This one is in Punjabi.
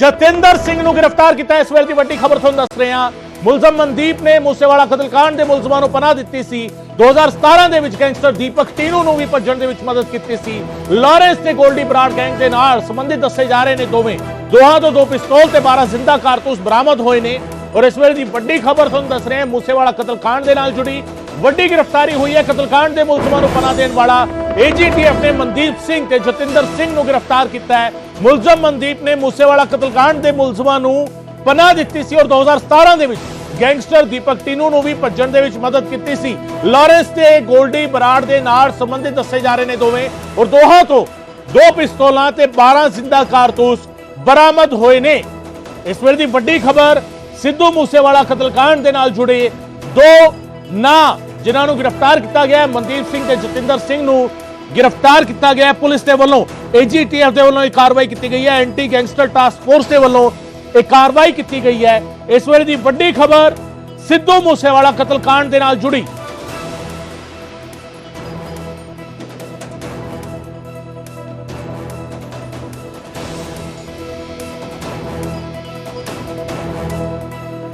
ਜਤਿੰਦਰ ਸਿੰਘ ਨੂੰ ਗ੍ਰਿਫਤਾਰ ਕੀਤਾ। ਇਸ ਵੇਲੇ ਦੀ ਵੱਡੀ ਖਬਰ ਤੁਹਾਨੂੰ ਦੱਸ ਰਹੇ ਹਾਂ। ਮੁਲਜ਼ਮ ਮਨਦੀਪ ਨੇ ਮੂਸੇਵਾਲਾ ਕਤਲकांड ਦੇ ਮੁਲਜ਼ਮਾਂ ਨੂੰ ਪਨਾਹ ਦਿੱਤੀ ਸੀ। 2017 ਦੇ ਵਿੱਚ ਗੈਂਗਸਟਰ ਦੀਪਕ ਟੀਨੂ ਨੂੰ ਵੀ ਭੱਜਣ ਦੇ ਵਿੱਚ ਮਦਦ ਕੀਤੀ ਸੀ। ਲਾਰੈਂਸ ਤੇ ਗੋਲਡੀ ਬਰਾਡ ਗੈਂਗ ਦੇ ਨਾਲ ਸੰਬੰਧਿਤ ਦੱਸੇ ਜਾ ਰਹੇ ਨੇ ਦੋਵੇਂ। ਦੋਹਾਂ ਤੋਂ ਦੋ ਪਿਸਤੌਲ ਤੇ 12 ਜ਼ਿੰਦਾ ਕਾਰਤੂਸ ਬਰਾਮਦ ਹੋਏ ਨੇ। ਔਰ ਇਸ ਵੇਲੇ ਦੀ ਵੱਡੀ ਖਬਰ ਤੁਹਾਨੂੰ ਦੱਸ ਰਹੇ ਹਾਂ। ਮੂਸੇਵਾਲਾ ਕਤਲकांड ਦੇ ਨਾਲ ਜੁੜੀ ਵੱਡੀ ਗ੍ਰਿਫਤਾਰੀ ਹੋਈ ਹੈ। ਕਤਲकांड ਦੇ ਮੁਲਜ਼ਮਾਂ ਨੂੰ ਪਨਾਹ ਦੇਣ ਵਾਲਾ ਏਜੀਟੀਐਫ ਨੇ ਮਨਦੀਪ ਸਿੰਘ ਤੇ ਜਤਿੰਦਰ ਸਿੰਘ ਨੂੰ ਗ੍ਰਿਫਤਾਰ ਕੀਤਾ ਹੈ। ਮੁਲਜ਼ਮ ਮਨਦੀਪ ਨੇ ਮੂਸੇਵਾਲਾ ਕਤਲकांड ਦੇ ਮੁਲਜ਼ਮਾਂ ਨੂੰ ਪਨਾਹ ਦਿੱਤੀ ਸੀ ਔਰ 2017 ਦੇ ਵਿੱਚ ਗੈਂਗਸਟਰ ਦੀਪਕ ਟੀਨੂ ਨੂੰ ਵੀ ਭੱਜਣ ਦੇ ਵਿੱਚ ਮਦਦ ਕੀਤੀ ਸੀ। ਲਾਰੈਂਸ ਤੇ ਗੋਲਡੀ ਬਰਾੜ ਦੇ ਨਾਲ ਸੰਬੰਧਿਤ ਦੱਸੇ ਜਾ ਰਹੇ ਨੇ ਦੋਵੇਂ ਔਰ ਦੋਹਾਂ ਤੋਂ ਦੋ ਪਿਸਤੌਲਾਂ ਤੇ 12 ਜ਼ਿੰਦਾ ਕਾਰਤੂਸ ਬਰਾਮਦ ਹੋਏ ਨੇ। ਇਸ ਵੇਲੇ ਦੀ ਵੱਡੀ ਖਬਰ, ਸਿੱਧੂ ਮੂਸੇਵਾਲਾ ਕਤਲकांड ਦੇ ਨਾਲ ਜੁੜੇ ਦੋ ਨਾਂ ਜਿਨ੍ਹਾਂ ਨੂੰ ਗ੍ਰਿਫਤਾਰ ਕੀਤਾ ਗਿਆ ਮਨਦੀਪ ਸਿੰਘ ਤੇ ਜਤਿੰਦਰ ਸਿੰਘ ਨੂੰ ਗ੍ਰਿਫਤਾਰ ਕੀਤਾ ਗਿਆ ਪੁਲਿਸ ਦੇ ਵੱਲੋਂ ਏਜੀਟੀਐਫ ਦੇ ਵੱਲੋਂ ਇਹ ਕਾਰਵਾਈ ਕੀਤੀ ਗਈ ਹੈ। ਐਂਟੀ ਗੈਂਗਸਟਰ ਟਾਸਕ ਫੋਰਸ ਦੇ ਵੱਲੋਂ ਇਹ ਕਾਰਵਾਈ ਕੀਤੀ ਗਈ ਹੈ। ਇਸ ਵੇਲੇ ਦੀ ਵੱਡੀ ਖਬਰ ਸਿੱਧੂ ਮੂਸੇਵਾਲਾ ਕਤਲकांड ਦੇ ਨਾਲ ਜੁੜੀ।